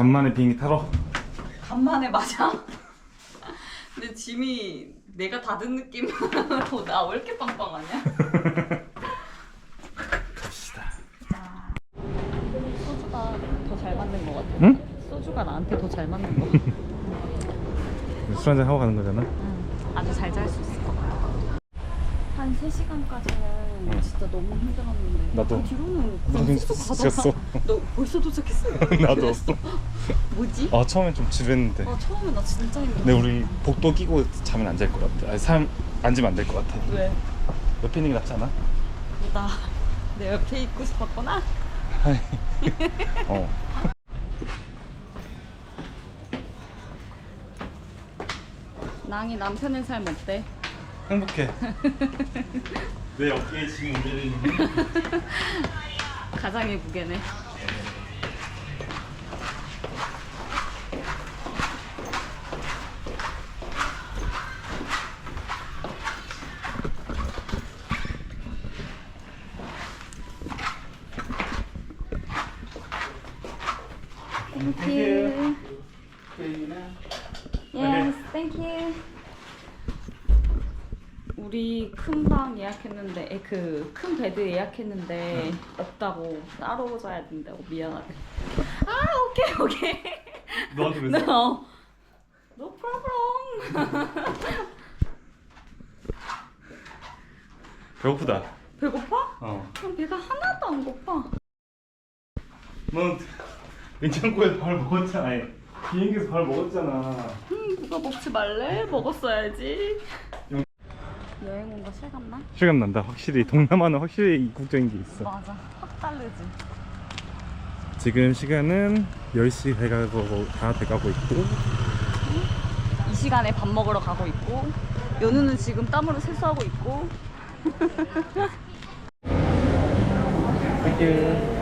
간만에 비행기 타러 간만에 맞아. 근데 짐이 내가 다든 느낌으로 나 왜 이렇게 빵빵하냐? 갑시다 소주가 더 잘 맞는 것 같아. 응? 소주가 나한테 더 잘 맞는 것 같아. 술 한잔 하고 가는 거잖아 응. 아주 잘 잘 수 있을 것 같아. 한 3시간까지는 진짜 너무 힘들었는데 나도. 그 뒤로는 그냥 지쳤어. 가다가 너 벌써 도착했어? 나도 뭐지? 아 처음엔 좀 지루했는데 아 처음에 나 진짜 힘들었어 근데 우리 복도 끼고 자면 안 될 것 같아 아니 사람 앉으면 안 될 것 같아 왜? 옆에 있는 게 낫지 않아? 나내 옆에 있고 싶었구나? 어 낭이 남편의 삶 어때? 행복해 내 어깨에 지금 문제는 있는 가장의 무게네 Thank you. Yes, thank you. 우리 큰 방 예약했는데 그 큰 베드 예약했는데 없다고 따로 자야 된다고 미안하대. 아 오케이 오케이. 너한테 왜 No, no problem. 배고프다 배고파? 어. 그럼 배가 하나도 안 고파. 넌 냉장고에 밥 먹었잖아 아니, 비행기에서 밥 먹었잖아 음 누가 먹지 말래? 먹었어야지. 영- 여행 온 거 실감나? 실감 난다 확실히 동남아는 확실히 이국적인 게 있어 맞아. 확 다르지. 지금 시간은 10시 돼가고 다 돼가고 있고 이 시간에 밥 먹으러 가고 있고 연우는 지금 땀으로 세수하고 있고 땡큐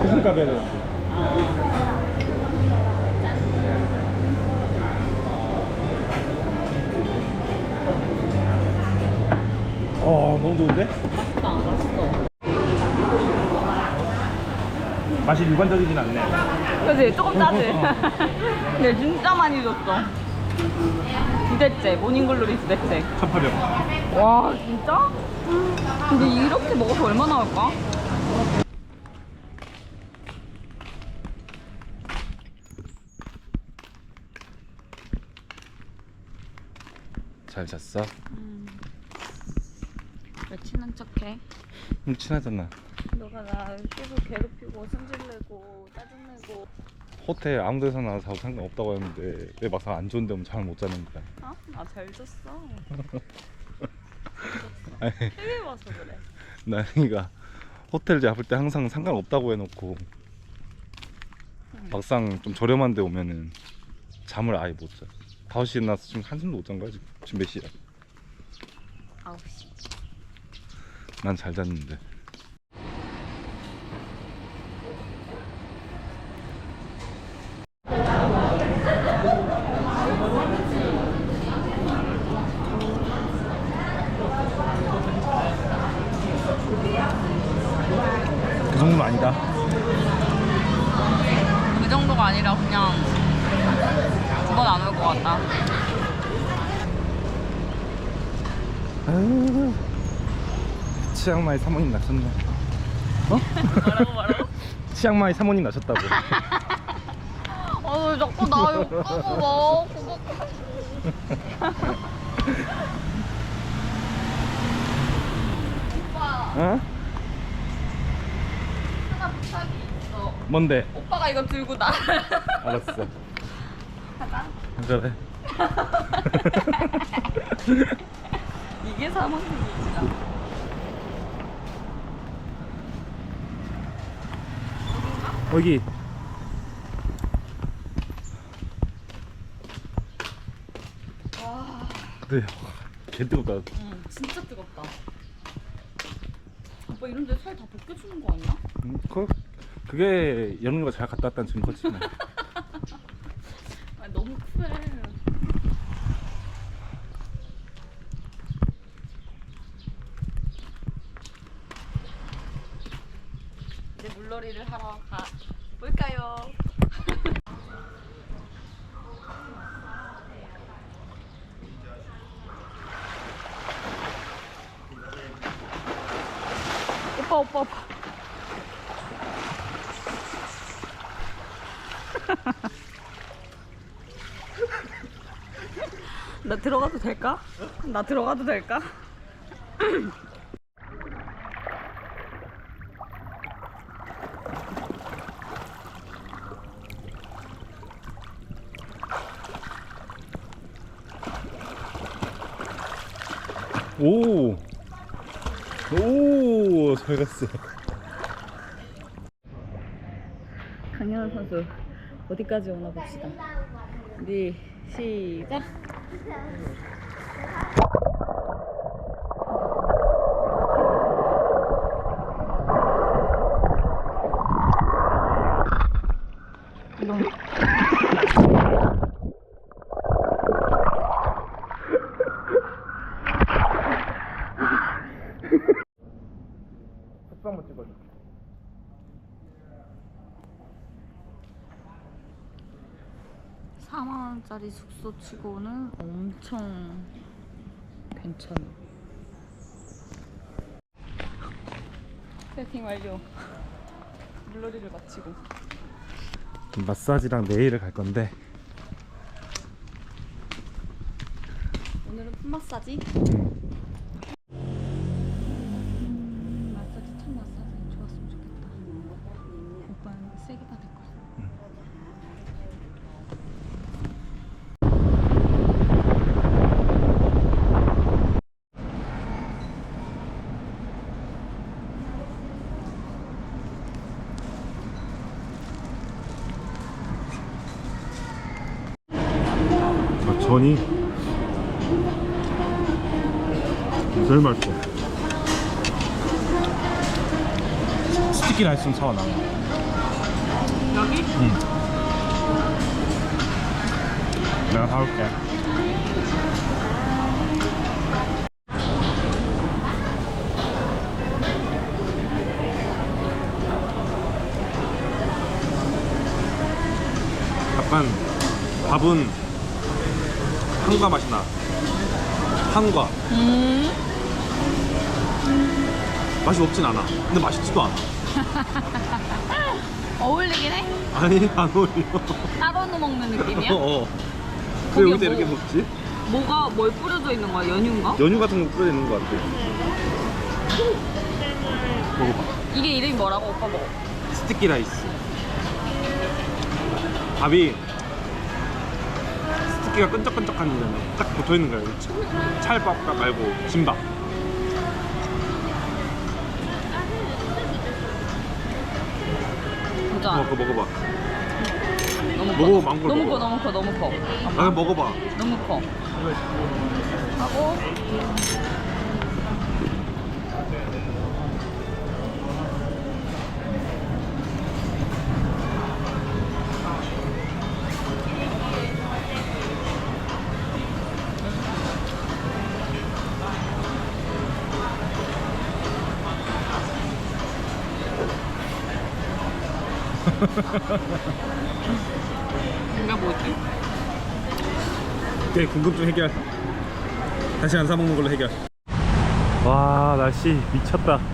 무슨 가베르 어 너무 좋은데? 맛있다 맛있어 맛이 일반적이진 않네 그지 조금 짜지 근데 진짜 많이 줬어 두 대째 모닝글로리 두 대째 1800와 진짜? 근데 이렇게 먹어서 얼마 나올까? 잘 잤어? 왜 친한 척해? 음, 친하잖아 너가 나 계속 괴롭히고 승질내고 짜증내고 호텔 아무 데서나 자도 상관없다고 했는데 왜 막상 안 좋은 데 오면 잠을 못 자는 거야 어? 나잘 잤어 아니 해외 와서 그래 나영이가 호텔 잡을 때 항상 상관없다고 해놓고 막상 좀 저렴한 데 오면은 잠을 아예 못 자. 5시에 나서 지금 한숨도 못 잔 거야 지금. 지금 몇 시야? 9시 난 잘 잤는데. 그 정도는 아니다. 그 정도가 아니라 그냥 두 번 안 올 것 같다 아유, 치앙마이 사모님 나셨네. 어? 뭐라고 뭐라고? 치앙마이 사모님 나셨다고. 아왜 자꾸 나 욕하고 막 그거 오빠 어? 하나 부탁이 있어 뭔데? 오빠가 이거 들고 나 알았어. 그래. 이게 사모님이지라 여기. 와 그래. 개 뜨겁다. 응, 진짜 뜨겁다 오빠 이런데 살 다 벗겨주는 거 아니야? 음, 그, 그게 연우가 잘 갔다 왔다는 증거지. 뭐. 아 너무 쿨해 이제 물놀이를 하러 가 뭘까요? 오빠 나 들어가도 될까? 나 들어가도 될까? 오! 오! 잘 갔어. 강현우 선수 어디까지 오나 봅시다. 네 시작. 4만원짜리 숙소 치고는 엄청 괜찮아 세팅 완료 물놀이를 마치고 마사지랑 네일을 갈 건데 오늘은 풋 마사지? 응. 전이 제일 맛있어. 스티키 라이스 좀 사와 나. 여기? 응. 내가 사올게. 약간 밥은 한과 맛이 나. 한과. 음. 맛이 없진 않아. 근데 맛있지도 않아. 어울리긴 해. 아니 안 어울려. 따로 먹는 느낌이야? 어. 왜 여기다 뭐- 이렇게 먹지? 뭐가 뭘 뿌려져 있는 거야? 연유인가? 연유 같은 거 뿌려 있는 것 같아. 먹어봐. 이게 이름이 뭐라고 오빠 먹어? 스티키 라이스. 밥이 스티키가 끈적끈적한 딱 붙어 있는. 찰- 찰밥 말고 진밥. 보자. 어, 그거 먹어봐. 너무 먹어, 커. 망고를 너무 먹어. 커, 너무 커, 너무 커. 아, 먹어봐. 너무 커. 하고 이게 뭐지? 오케이 궁금증 해결. 다시 안 사 먹는 걸로 해결. 와 날씨 미쳤다.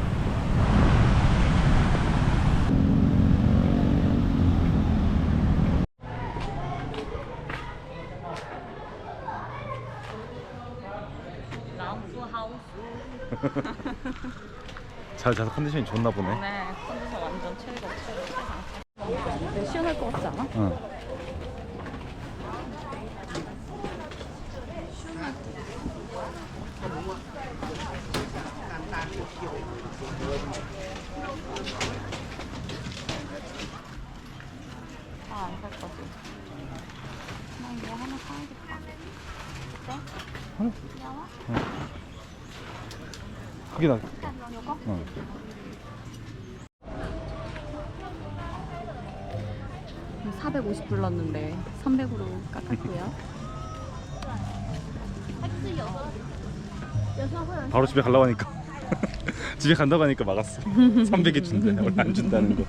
잘 자서 컨디션이 좋나 보네. 네, 컨디션 완전 최고, 최고, 최고. 시원할 응. 다안살 거지. 나 이거 하나 사야겠다. 어때? 응. 귀여워? 그게 나. 이거? 응. 450 불렀는데 300으로 깎았고요. 바로 집에 가려고 하니까 집에 간다고 하니까 막았어 300에 준대 원래 안 준다는 거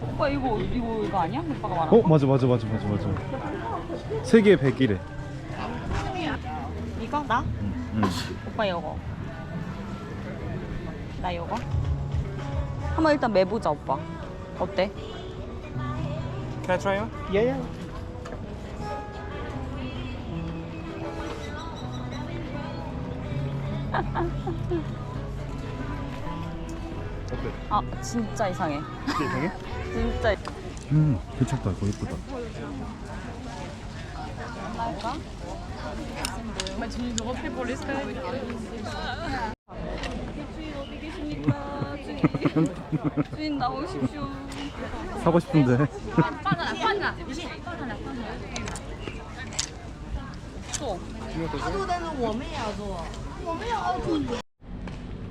오빠 이거 이거 이거 아니야? 오빠가 말한 어 거? 맞아 맞아 맞아 맞아 맞아 세계 100일에 이거 나? 응. 오빠 이거. 나 이거. 한번 일단 매보자 오빠. 어때? Can I try on? Yeah, yeah. 어때? 아 진짜 이상해. 진짜 이상해? 진짜. 음 괜찮다 이거 예쁘다 주인 어디 계십니까? 주인. 주인 나오십시오. 사고 싶은데 또.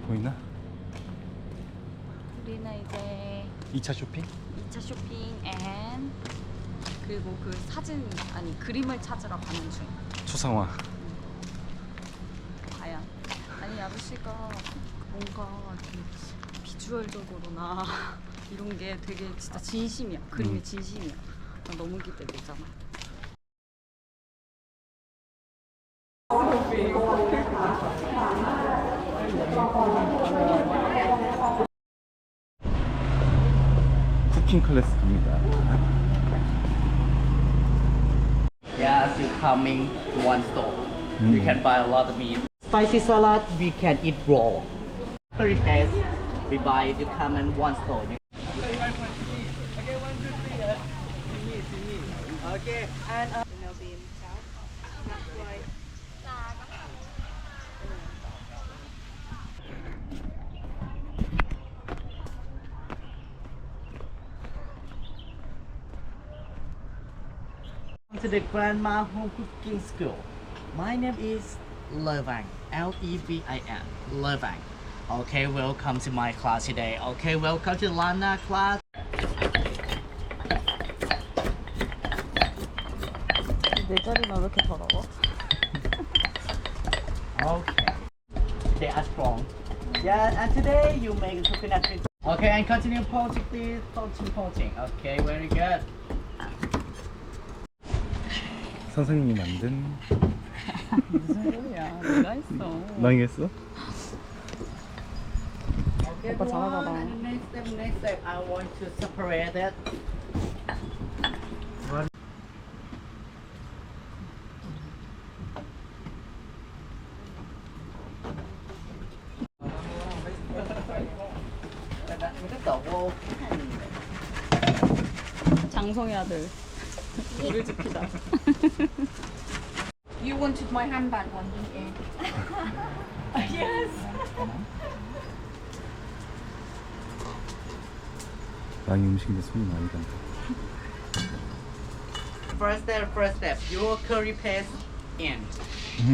보이나? 우리는 이제 2차 쇼핑? 2차 쇼핑 앤 그리고 그 사진 아니 그림을 찾으러 가는 중. 초상화 과연 아니 아저씨가 뭔가 비주얼적으로나 이런 게 되게 진짜 진심이야 그림이 음. 진심이야 나 너무 기대되잖아 쿠킹 클래스 갑니다 Yes, you coming to one store. You Mm. can buy a lot of meat. Spicy salad, we can eat raw. Curry paste, we buy it, you come in one store. Okay, and uh, to the Grandma Home Cooking School. My name is Levang, L-E-V-I-N, Levang. Okay, welcome to my class today. Okay, welcome to Lana class. 내 자리는 왜 이렇게 더러워? Okay. They are strong. Yeah, and today you make coconut drink. Okay, and continue poaching, please. Poaching, poaching. Okay, very good. 선생님이 만든 무슨 소리야 내가 했어 낭이 했어? 오빠 잘하잖아 And next step, next step, I want to separate it. 장성의 아들 우리 지키다 You wanted my handbag one, didn't you? 낭이 음식인데 손이 많이 간다 First step, first step, your curry paste in.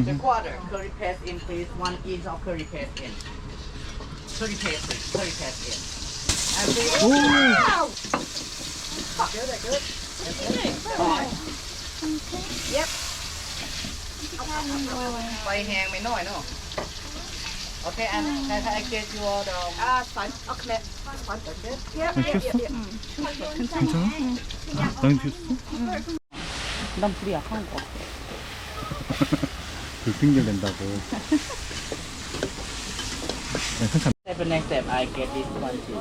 The quarter curry paste in, please. One inch of curry paste in. Curry paste, please. Curry paste in. And please. Good, good. Yep. ไฟแห้งไปหน่อยเนาะ Okay, and can I get your the Ah, it's fine. I'll commit. Fine, fine. Yeah, 낭이 yeah, 튀었어? yeah, yeah. 괜찮아? 낭이 튀었어? 난 불이 약한 거 같아 불핑계 낸다고 네, 괜찮아 step, next step, I get this one too.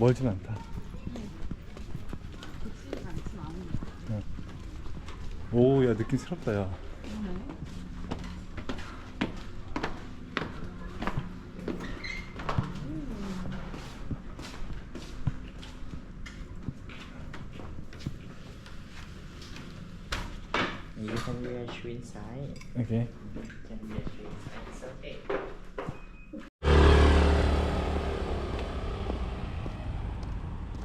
멀진 않다 오, 야 느낌 새롭다 야. You can wear shoe inside. 오케이. Can wear shoe inside. It's okay.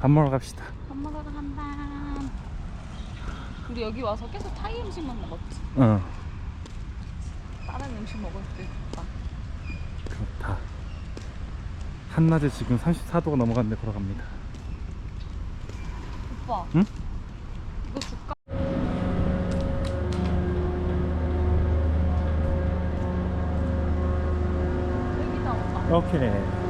밥 먹으러 갑시다. 밥 먹으러 간다. 우리 여기 와서 계속 타이 음식만 먹었지. 어. 다른 음식 먹을 때 좋다. 그렇다. 한낮에 지금 34도가 넘어갔는데 걸어갑니다. 오빠. 응? 이거 줄까? 여기다 오빠. 오케이.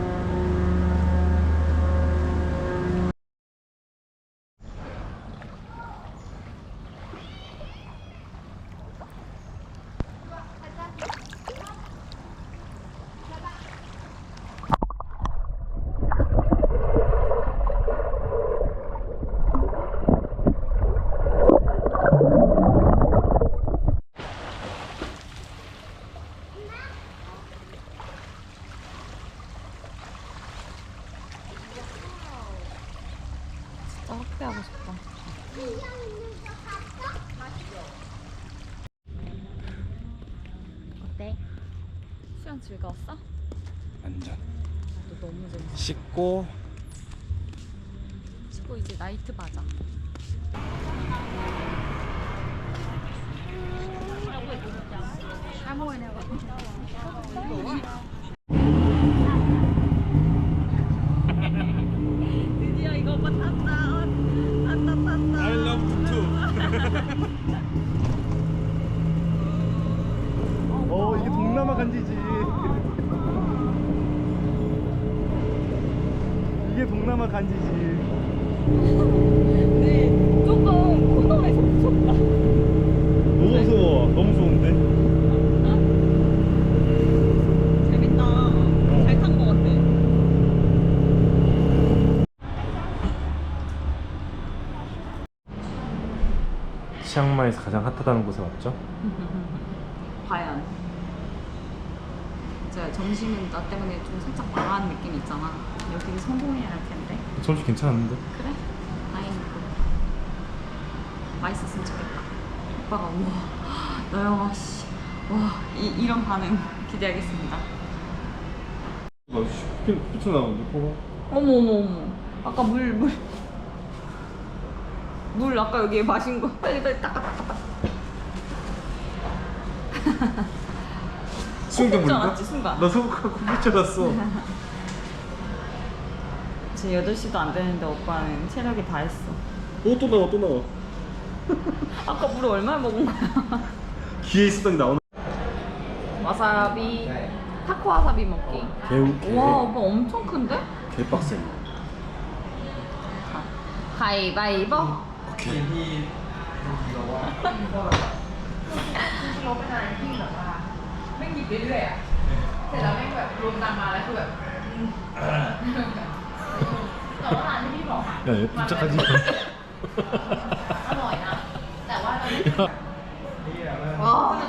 수영 즐거웠어? 완전. 나도 너무 재밌어. 씻고 씻고 이제 나이트 바자. 이게 동남아 간지지. 네, 조금 코너에서 무섭다. 너무 무서워. 너무 무서운데. 재밌다. 잘탄거 같아. 치앙마이에서 가장 핫하다는 곳에 왔죠? 과연. 이제 점심은 나 때문에 좀 살짝 망한 느낌 있잖아. 여기 성공해야 할 텐데. 점심 괜찮았는데. 그래? 다행이고. 맛있었으면 좋겠다. 오빠가 우와 너영아 씨. 와 이, 이런 반응 기대하겠습니다. 나 피, 피쳐 나오는데 코가. 어머 어머 어머. 아까 물 물. 물 아까 여기 마신 거 빨리 빨리 닦아 닦아 알았지, 순간. 나 소금하고 피쳐 났어. 지금 8시도 안 되는데 오빠는 체력이 다 했어. 오 또 나와 또 나와. 아까 물을 얼마나 먹은 거야? 기에 있었던 게 나오는. 와사비, 타코 와사비 먹기. 개우 개. 와, 오빠 엄청 큰데? 개빡세. 가위바위보. 오케이. 야, 얘 깜짝하지 마. 와. 와.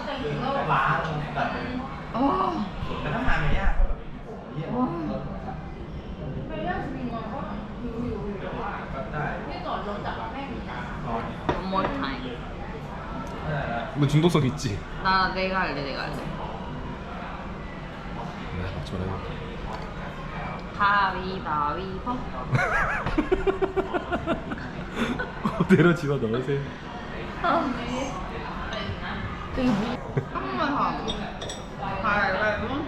One more time. 너 중독성 있지? 나 내가 할래, 내가 할래. 네, 저래. 가위바위보. 그대로 집어 넣으세요. 되게 무. 한 번만 하. 가위바위보.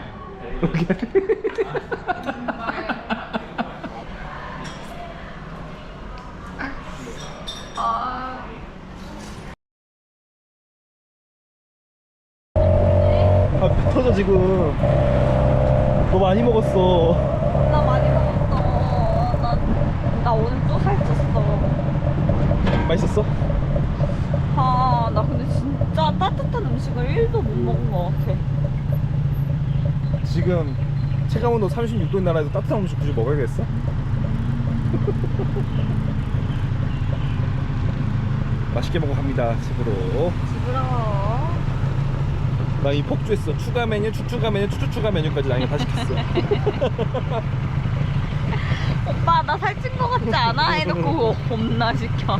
아. 아, 배 터져 지금. 너 많이 먹었어. 나 오늘 또 살쪘어. 맛있었어? 아, 나 근데 진짜 따뜻한 음식을 1도 못 음. 먹은 것 같아. 지금 체감온도 36도인 나라에서 따뜻한 음식 굳이 먹어야겠어? 맛있게 먹고 갑니다 집으로 집으로 나 이 폭주했어 추가 메뉴 추추가 메뉴 추추추가 메뉴까지 나 이거 다 시켰어 오빠 나 살찐 거 같지 않아? 해놓고 겁나 시켜